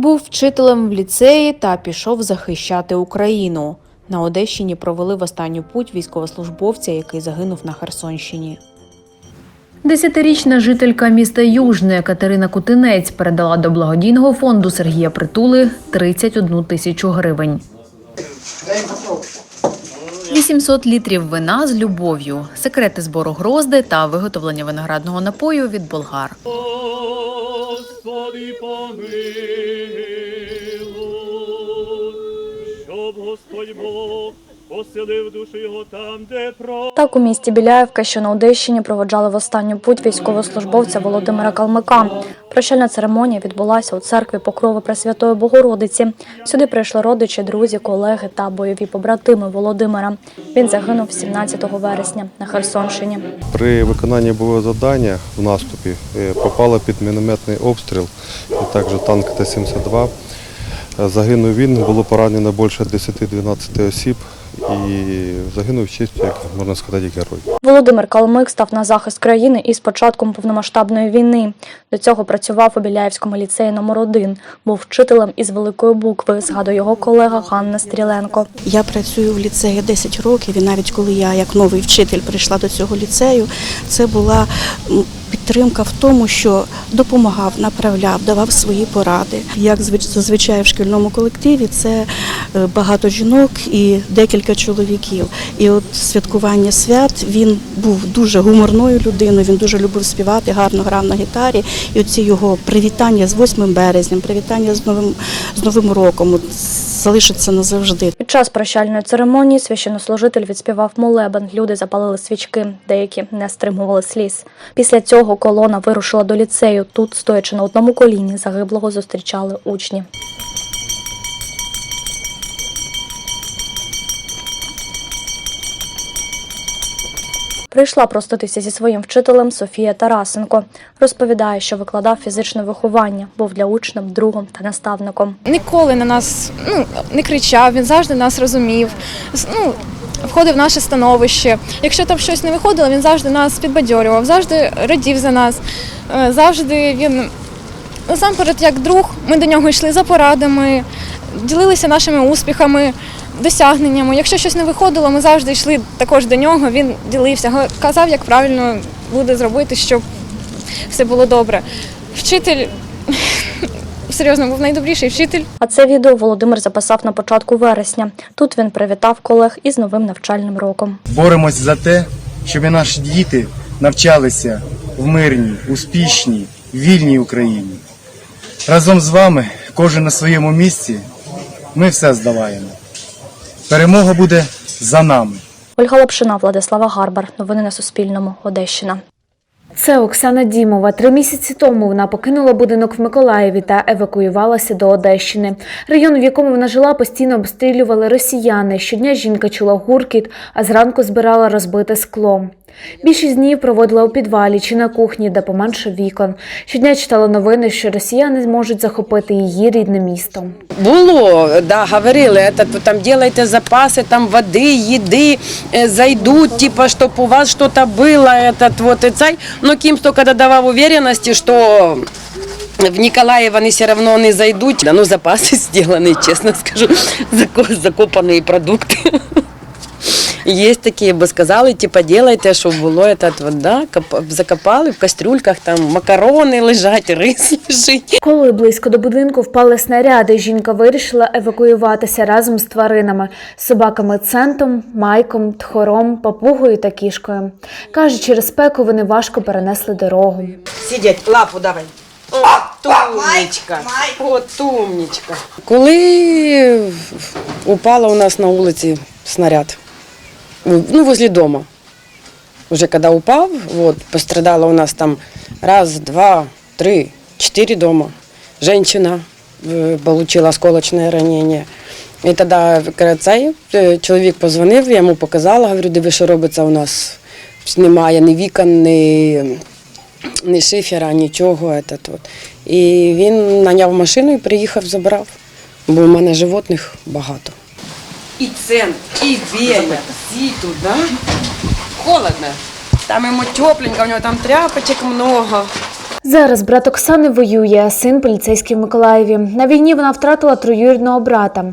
Був вчителем в ліцеї та пішов захищати Україну. На Одещині провели в останню путь військовослужбовця, який загинув на Херсонщині. Десятирічна жителька міста Южне Катерина Кутинець передала до благодійного фонду Сергія Притули 31 тисячу гривень. 800 літрів вина з любов'ю, секрети збору грозди та виготовлення виноградного напою від болгар. Господи, помилуй, щоб Господь Бог поселив душу його там, де про. Так у місті Біляєвка, що на Одещині, проводжали в останню путь військовослужбовця Володимира Калмика. Прощальна церемонія відбулася у церкві Покрови Пресвятої Богородиці. Сюди прийшли родичі, друзі, колеги та бойові побратими Володимира. Він загинув 17 вересня на Херсонщині. При виконанні бойового завдання в наступі е, попало під мінометний обстріл, і також танк Т-72. Е, Загинув він, було поранено більше 10-12 осіб і загинув чисто, як можна сказати, герой. Володимир Калмик став на захист країни із початком повномасштабної війни. До цього працював у Біляєвському ліцеї номер 1 Був вчителем із великої букви, згадує його колега Ганна Стріленко. Я працюю в ліцеї 10 років, і навіть коли я як новий вчитель прийшла до цього ліцею, це була підтримка в тому, що допомагав, направляв, давав свої поради. Як звич- зазвичай в шкільному колективі, це е, багато жінок і декілька чоловіків. І от святкування свят він був дуже гуморною людиною. Він дуже любив співати, гарно грав на гітарі. І оці його привітання з 8 березням, привітання з новим з новим роком. Залишиться назавжди. Під час прощальної церемонії священнослужитель відспівав молебен. Люди запалили свічки, деякі не стримували сліз. Після цього колона вирушила до ліцею. Тут, стоячи на одному коліні, загиблого зустрічали учні. Прийшла проститися зі своїм вчителем Софія Тарасенко. Розповідає, що викладав фізичне виховання, був для учнів другом та наставником. ніколи на нас ну, не кричав, він завжди нас розумів. Ну, входив в наше становище. Якщо там щось не виходило, він завжди нас підбадьорював, завжди радів за нас. Е, Завжди він насамперед як друг. Ми до нього йшли за порадами, ділилися нашими успіхами, досягненнями. Якщо щось не виходило, ми завжди йшли також до нього. Він ділився, казав, як правильно буде зробити, щоб все було добре. Вчитель серйозно був найдобріший вчитель. А це відео Володимир записав на початку вересня. Тут він привітав колег із новим навчальним роком. Боремось за те, щоб наші діти навчалися в мирній, успішній, вільній Україні. Разом з вами, кожен на своєму місці, ми все здолаємо. Перемога буде за нами. Ольга Лапшина, Владислава Гарбар. Новини на Суспільному. Одещина. Це Оксана Дімова. Три місяці тому вона покинула будинок в Миколаєві та евакуювалася до Одещини. Район, в якому вона жила, постійно обстрілювали росіяни. Щодня жінка чула гуркіт, а зранку збирала розбите скло. Більшість днів проводила у підвалі чи на кухні, де поменше вікон. Щодня читала новини, що росіяни зможуть захопити її рідне місто. Було, да, говорили, это, там делайте запасы там воды, еды, э, зайдут, типа, чтобы у вас что-то было, этот вот и цай. Но Ким столько додавав уверенности, что в Николаев они все равно не зайдут. Да, ну, запасы сделаны, честно скажу, зако- закопанные продукты. Есть такие, бы сказали, типа, делайте, щоб було этот, вот, да, закопали в кастрюльках, там макарони лежать, рис лежить. Коли близько до будинку впали снаряди, жінка вирішила евакуюватися разом з тваринами собаками центом, майком, тхором, папугою та кішкою. Каже, через спеку вони важко перенесли дорогу. Сидять, лапу давай. От умничка. От умничка. Коли упала у нас на вулиці снаряд, ну, возле дома. Уже когда упав, вот, пострадала у нас там раз, два, три, четыре дома. Женщина э, получила осколочное ранение. І тоді каже, цей е, чоловік позвонив, я йому показала, говорю, диви, що робиться у нас. Немає ні вікон, ні, ні шифера, нічого. Этот, от. І він наняв машину і приїхав, забрав. Бо у мене животних багато. І цент, і Веля, всі тут, да? Холодно. Там йому тепленько, у нього там тряпочок много. Зараз брат Оксани воює, а син поліцейський в Миколаєві. На війні вона втратила троюрідного брата.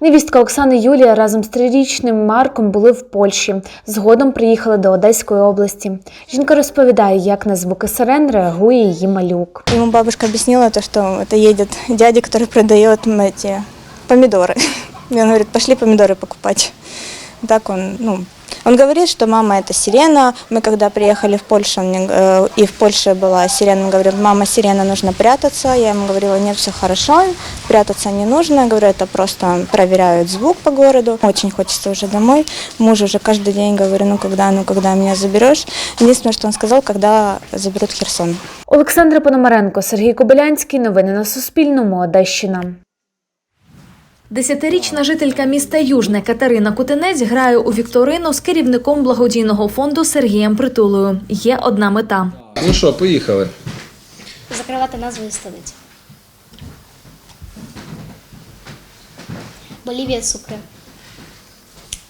Невістка Оксани Юлія разом з трирічним Марком були в Польщі. Згодом приїхали до Одеської області. Жінка розповідає, як на звуки сирен реагує її малюк. Ему бабушка объяснила то, что это едет дядя, который продает м, эти помидоры. И он говорит, пошли помидоры покупать. Так он, ну, он говорит, что мама это сирена. Мы когда приехали в Польшу, он мне, э, и в Польше была сирена, он говорит, мама, сирена, нужно прятаться. Я ему говорила, нет, все хорошо, прятаться не нужно. Я говорю, это просто проверяют звук по городу. Очень хочется уже домой. Муж уже каждый день говорю, ну когда, ну когда меня заберешь. Единственное, что он сказал, когда заберут Херсон. Олександра Пономаренко, Сергій Кобилянський. Новини на Суспільному. Одещина. Десятирічна жителька міста Южне Катерина Кутинець грає у вікторину з керівником благодійного фонду Сергієм Притулою. Є одна мета. Ну що, поїхали. закривати назвою столиці. Болівія Сукре.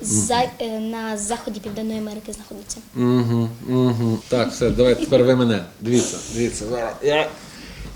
За, е, на заході Південної Америки знаходиться. Угу, угу. Так, все, давайте тепер ви мене. Дивіться, дивіться. зараз. Я,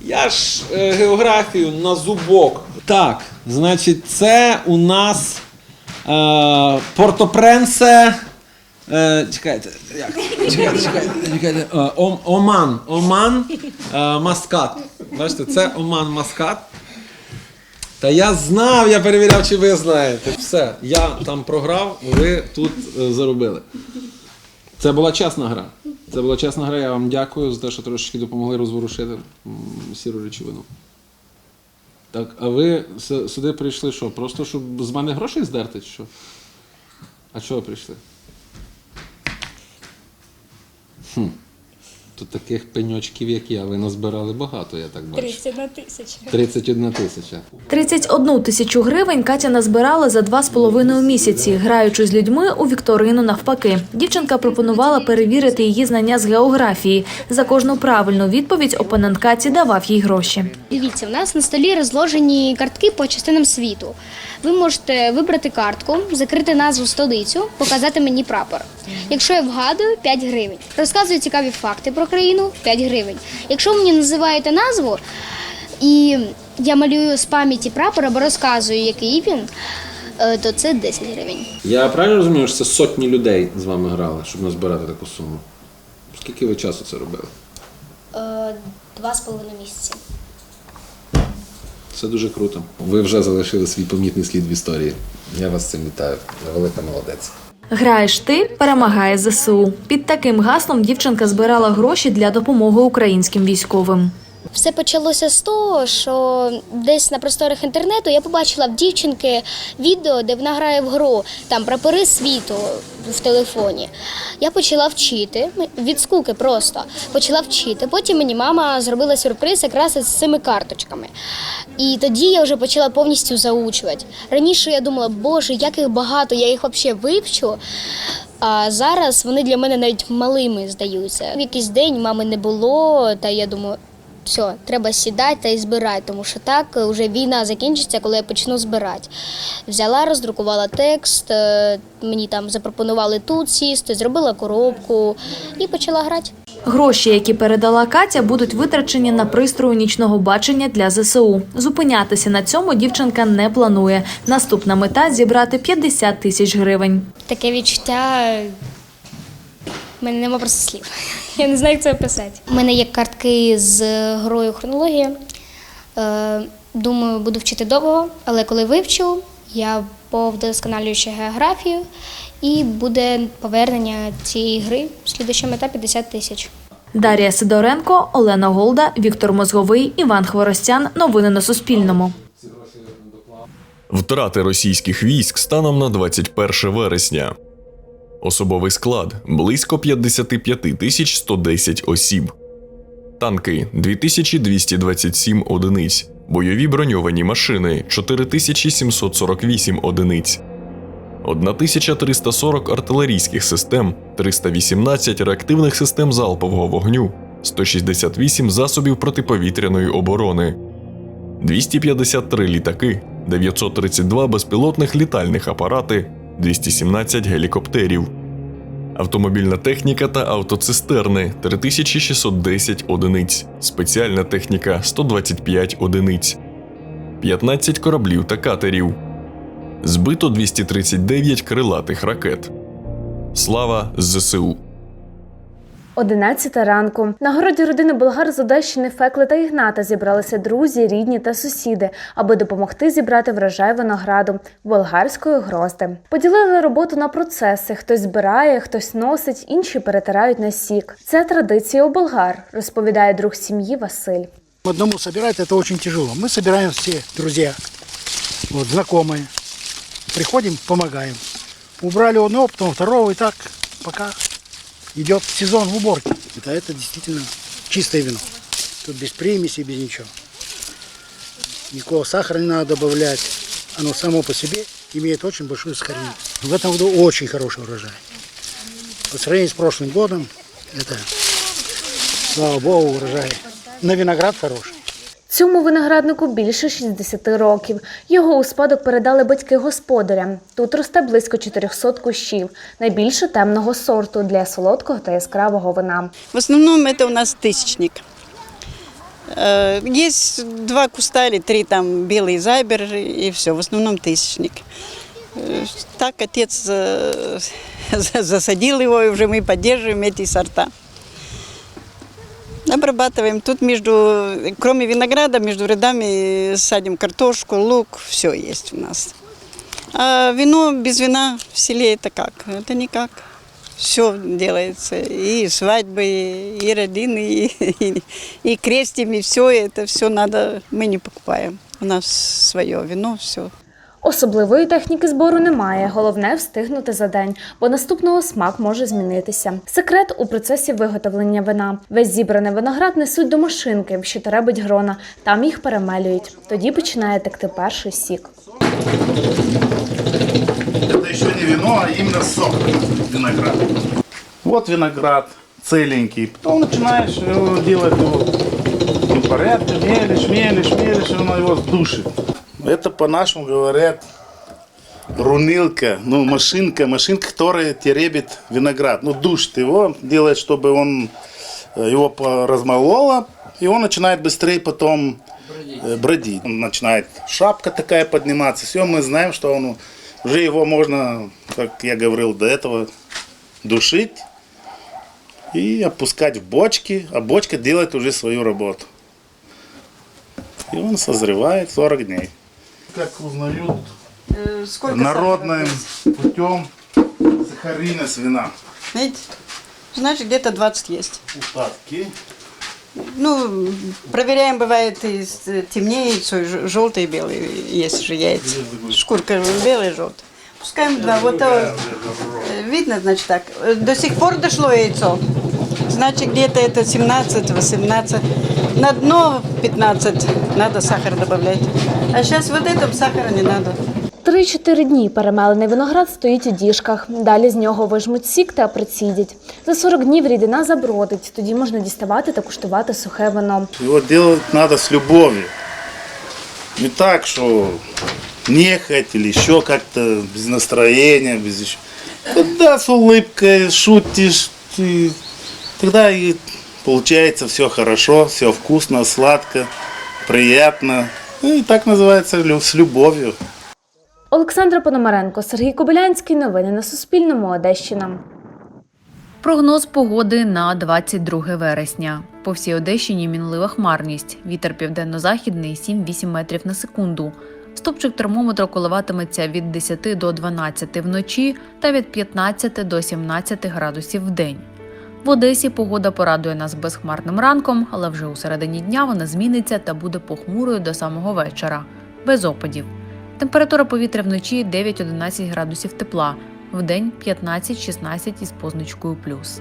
я ж е, географію на зубок. Так, значить, це у нас е, Порто-Пренсе. Е, чекайте, як? Чекайте, чекайте, чекайте. Е, Ом, Оман. Оман е, Маскат. Бачите, це Оман Маскат. Та я знав, я перевіряв, чи ви знаєте. Все, я там програв, ви тут е, заробили. Це була чесна гра. Це була чесна гра. Я вам дякую за те, що трошечки допомогли розворушити сіру речовину. Так, а ви сюди прийшли що? Просто щоб з мене грошей здерти, що? А чого прийшли? Хм. Тут таких пеньочків, як я, ви назбирали багато, я так бачу. 31 тисяча. 31 тисяча. 31 тисячу гривень Катя назбирала за два з половиною місяці, граючи з людьми у вікторину навпаки. Дівчинка пропонувала перевірити її знання з географії. За кожну правильну відповідь опонент Каті давав їй гроші. Дивіться, в нас на столі розложені картки по частинам світу. Ви можете вибрати картку, закрити назву столицю, показати мені прапор. Якщо я вгадую, 5 гривень. Розказую цікаві факти про країну 5 гривень. Якщо ви мені називаєте назву і я малюю з пам'яті прапор або розказую, який він, е, то це 10 гривень. Я правильно розумію, що це сотні людей з вами грали, щоб назбирати таку суму? Скільки ви часу це робили? Е, Два з половиною місяці. Це дуже круто. Ви вже залишили свій помітний слід в історії. Я вас з цим вітаю. Велика молодець. Граєш ти, перемагає ЗСУ. Під таким гаслом дівчинка збирала гроші для допомоги українським військовим. Все почалося з того, що десь на просторах інтернету я побачила в дівчинки відео, де вона грає в гру там прапори світу в телефоні. Я почала вчити від скуки просто почала вчити. Потім мені мама зробила сюрприз якраз із цими карточками. І тоді я вже почала повністю заучувати. Раніше я думала, боже, як їх багато, я їх взагалі вивчу. А зараз вони для мене навіть малими здаються. В якийсь день мами не було, та я думаю, все, треба сідати та й збирати, тому що так вже війна закінчиться, коли я почну збирати. Взяла, роздрукувала текст, е, мені там запропонували тут сісти, зробила коробку і почала грати. Гроші, які передала Катя, будуть витрачені на пристрою нічного бачення для ЗСУ. Зупинятися на цьому дівчинка не планує. Наступна мета зібрати 50 тисяч гривень. Таке відчуття. У мене нема просто слів. Я не знаю, як це описати. У мене є картки з грою хронологія. Е, Думаю, буду вчити довго, але коли вивчу, я повдосконалюю ще географію і буде повернення цієї гри. в Слідуюча мета 50 тисяч. Дар'я Сидоренко, Олена Голда, Віктор Мозговий, Іван Хворостян. Новини на Суспільному. Втрати російських військ станом на 21 вересня. Особовий склад близько 55 тисяч 110 осіб. Танки 2227 одиниць. Бойові броньовані машини 4748 одиниць. 1340 артилерійських систем, 318 реактивних систем залпового вогню, 168 засобів протиповітряної оборони, 253 літаки, 932 безпілотних літальних апарати, 217 гелікоптерів. автомобільна техніка та автоцистерни 3610 одиниць, спеціальна техніка 125 одиниць, 15 кораблів та катерів. Збито 239 крилатих ракет. Слава ЗСУ! 11 ранку. На городі родини болгар з Одещини Фекли та Ігната зібралися друзі, рідні та сусіди, аби допомогти зібрати врожай винограду болгарської грозди. Поділили роботу на процеси: хтось збирає, хтось носить, інші перетирають на сік. Це традиція у болгар, розповідає друг сім'ї Василь. Одному собирать это очень тяжело. Мы собираем все друзья, вот, знакомые. Приходим, помогаем. Убрали одного, потом второго, и так пока идет сезон уборки. Это, это действительно чистое вино. Тут без примесей, без ничего. Никакого сахара не надо добавлять. Оно само по себе имеет очень большую сахарину. В этом году очень хороший урожай. По сравнению с прошлым годом, это, слава богу, урожай. На виноград хороший. Цьому винограднику більше 60 років. Його у спадок передали батьки господаря. Тут росте близько 400 кущів, найбільше темного сорту для солодкого та яскравого вина. В основном это у нас тысячник. Э, Есть два куста или три там белый зайбер и все. В основном тысячник. Э, Так отец э, засадил его, и уже мы поддерживаем эти сорта. Обрабатываем. Тут между, кроме винограда, между рядами садим картошку, лук, все есть у нас. А вино без вина в селе это как? Это никак. Все делается. И свадьбы, и родины, и, и, и крестим, и все это все надо. Мы не покупаем. У нас свое вино, все. Особливої техніки збору немає. Головне встигнути за день, бо наступного смак може змінитися. Секрет у процесі виготовлення вина. Весь зібраний виноград несуть до машинки, що теребить грона. Там їх перемелюють. Тоді починає текти перший сік. Это еще не вино, а именно сок винограда. Вот виноград целенький. Потом начинаешь его делать его в порядке, мелешь, мелешь, мелешь, и он его душит. Это по-нашему говорят рунилка, ну машинка, машинка, которая теребит виноград. Ну душит его, делает, чтобы он э, его размолола, и он начинает быстрее потом э, бродить. Он начинает шапка такая подниматься. Все, мы знаем, что он уже его можно, как я говорил до этого, душить и опускать в бочки, а бочка делает уже свою работу. И он созревает 40 дней. Как узнают народным путем сахарина с вина. Видите? Значит, где-то 20 есть. Упадки. Ну, проверяем, бывает и с- темнее яйцо, и ж- желтые и белые есть же яйца. Шкурка белая желтая. Пускаем два. Вот э, видно, значит так. Э, До сих пор дошло яйцо. Значит, где-то это 17-18. На дно 15 надо сахар добавлять. А сейчас вот этом сахара не надо. 3-4 дні перемелений виноград стоїть у діжках. Далі з нього вижмуть сік та процідять. За 40 днів рідина забродить. Тоді можна діставати та куштувати сухе вино. Его делать надо с любовью. Не так, что нехоть или еще как-то без настроения, без еще. Когда с улыбкой шутишь, ты, тогда и получается все хорошо, все вкусно, сладко, приятно. Ну, и так называется лю- с любовью. Олександра Пономаренко, Сергій Кобилянський. Новини на Суспільному. Одещина. Прогноз погоди на 22 вересня. По всій Одещині мінлива хмарність. Вітер південно-західний 7-8 метрів на секунду. Стопчик термометру коливатиметься від 10 до 12 вночі та від 15 до 17 градусів в день. В Одесі погода порадує нас безхмарним ранком, але вже у середині дня вона зміниться та буде похмурою до самого вечора, без опадів. Температура повітря вночі 9-11 градусів тепла, вдень 15-16 із позначкою плюс.